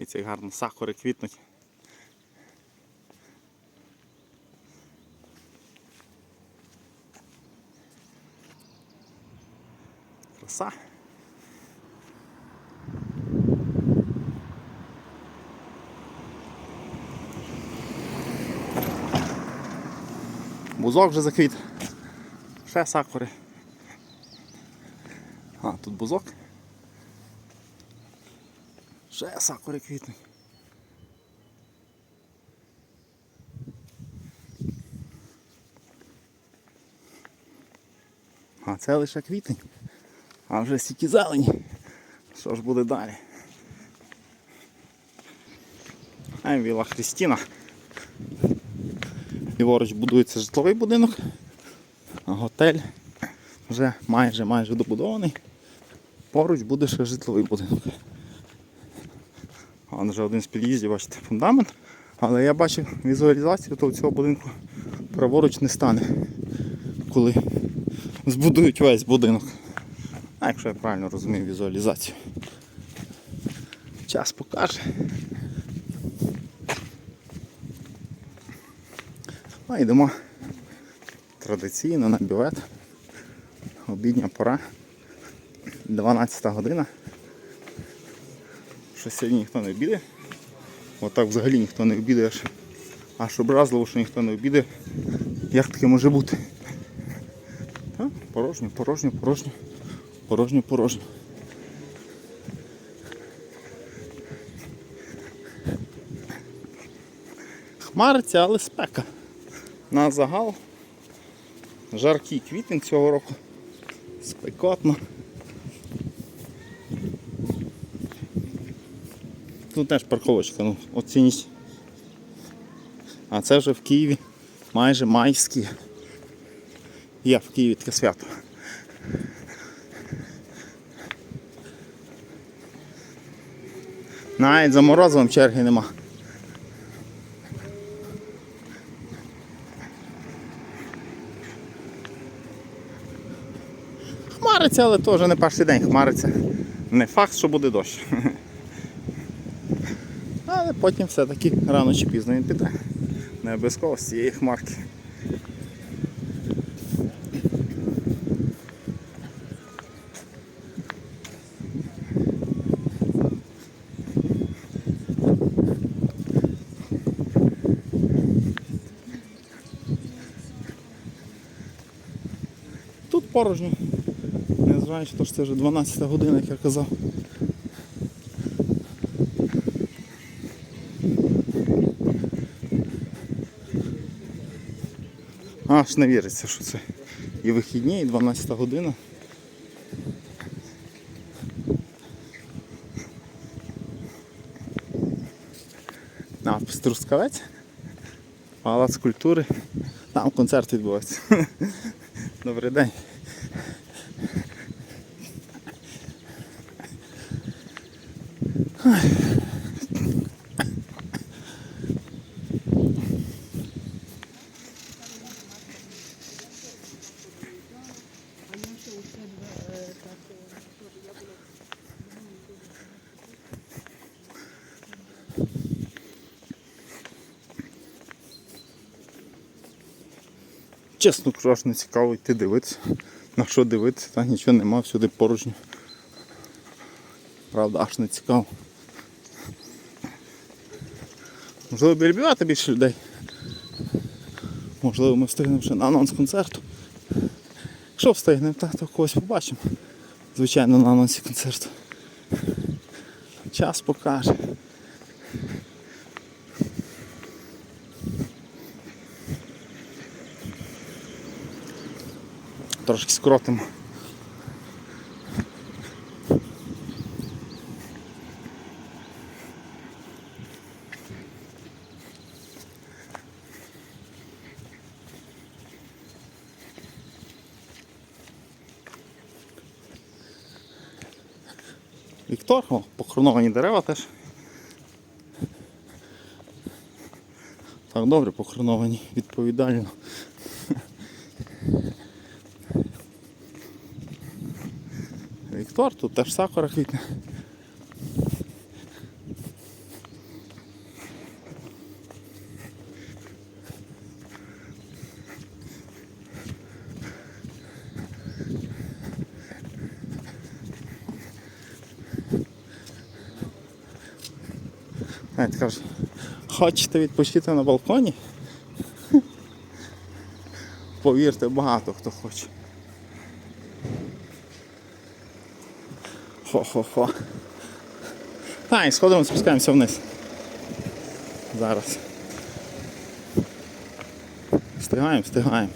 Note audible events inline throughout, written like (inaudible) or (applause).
Дивіться, як гарно сакури квітнуть. Краса. Бузок вже заквіт. Ще сакури. А, тут бузок. Ще сакури квітнуть. А це лише квітень. А вже стільки зелені. Що ж буде далі? А Віла Христіна. Ліворуч будується житловий будинок, готель вже майже майже добудований. Поруч буде ще житловий будинок. А вже один з під'їздів, бачите, фундамент. Але я бачив візуалізацію, то цього будинку праворуч не стане, коли збудують весь будинок. А якщо я правильно розумію візуалізацію. Час покаже. А йдемо традиційно на бювет. Обідня пора. 12 година. Що сьогодні ніхто не обіде. Отак взагалі ніхто не обідає. Аж, аж образливо, що ніхто не обідає. Як таке може бути? Та? Порожньо, порожньо, порожньо, порожньо, порожньо. Хмариться, але спека. На загал. Жаркий квітень цього року. Спекотно. Тут теж парковочка, ну, оцініть. А це вже в Києві майже майські. Є в Києві таке свято. Навіть за морозивом черги нема. Хмариться, але теж не перший день хмариться. Не факт, що буде дощ. Потім все-таки рано чи пізно він піде. Не обов'язково з цієї хмарки. Тут порожньо. Незважаючи, то що це вже 12 година, як я казав. Аж не віриться, що це і вихідні, і 12 година. А, Трускавець, палац культури. Там концерт відбувається. (laughs) Добрий день. Чесно аж не цікаво йти дивитися. На що дивитися, та нічого нема, всюди порожньо. Правда, аж не цікаво. Можливо, біля більше людей. Можливо, ми встигнемо ще на анонс концерту. Якщо встигнемо, так, то когось побачимо. Звичайно, на анонсі концерту. Час покаже. Трошки скоротимо. Віктор, о, похороновані дерева теж. Так, добре похороновані, відповідально. тротуар, тут теж сакура квітне. Навіть кажуть, хочете відпочити на балконі? Повірте, багато хто хоче. Хо-хо-хо. Та, і сходимо, спускаємося вниз. Зараз. Встигаємо, встигаємо.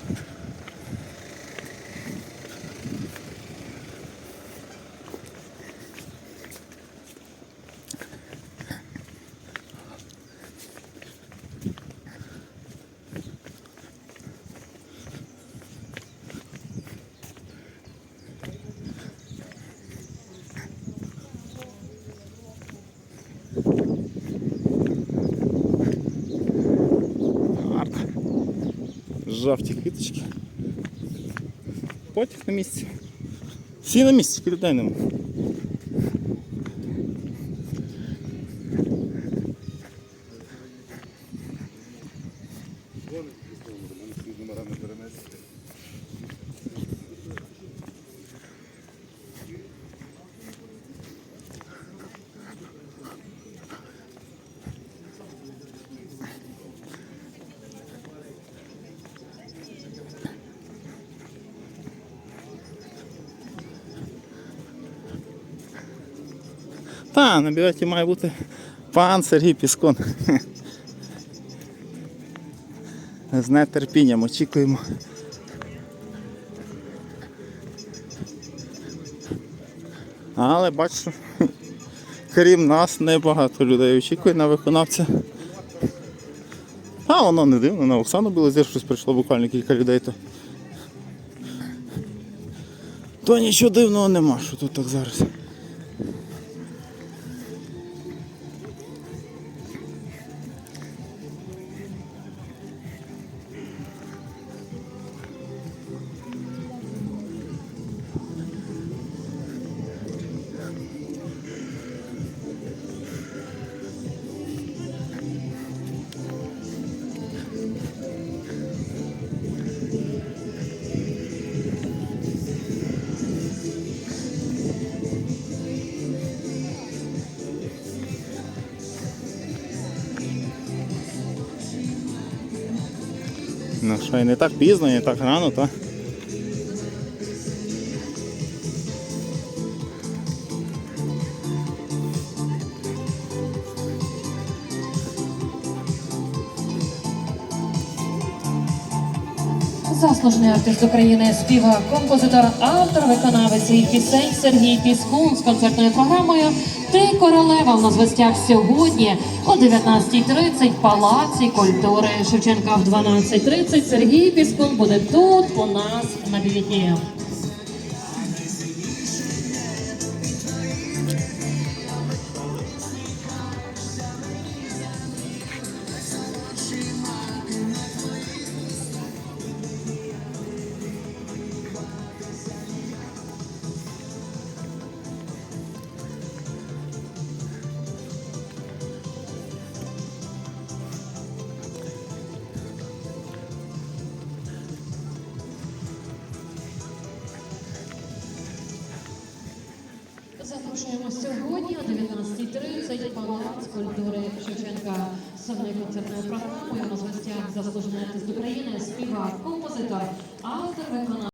Жовті квіточки. Потяг на місці. Всі на місці, людей нема. Та, на бюветі має бути пан Сергій Піскон. З нетерпінням очікуємо. Але бачу, крім нас, небагато людей очікує на виконавця. А воно не дивно, на Оксану Білозір щось прийшло буквально кілька людей. То, то нічого дивного нема, що тут так зараз. Ну що, і не так пізно, і не так рано, та? Заслужений артист України, співак, композитор, автор, виконавець і пісень Сергій Піскун з концертною програмою Ти королева у нас гостях сьогодні о 19.30 в Палаці культури Шевченка в 12.30. Сергій Піскун буде тут у нас на бівіті. Запрошуємо сьогодні о 19.30 Палац культури Шевченка з основною концертною програмою. У нас гостях заслужений артист України, співак, композитор, автор виконавець.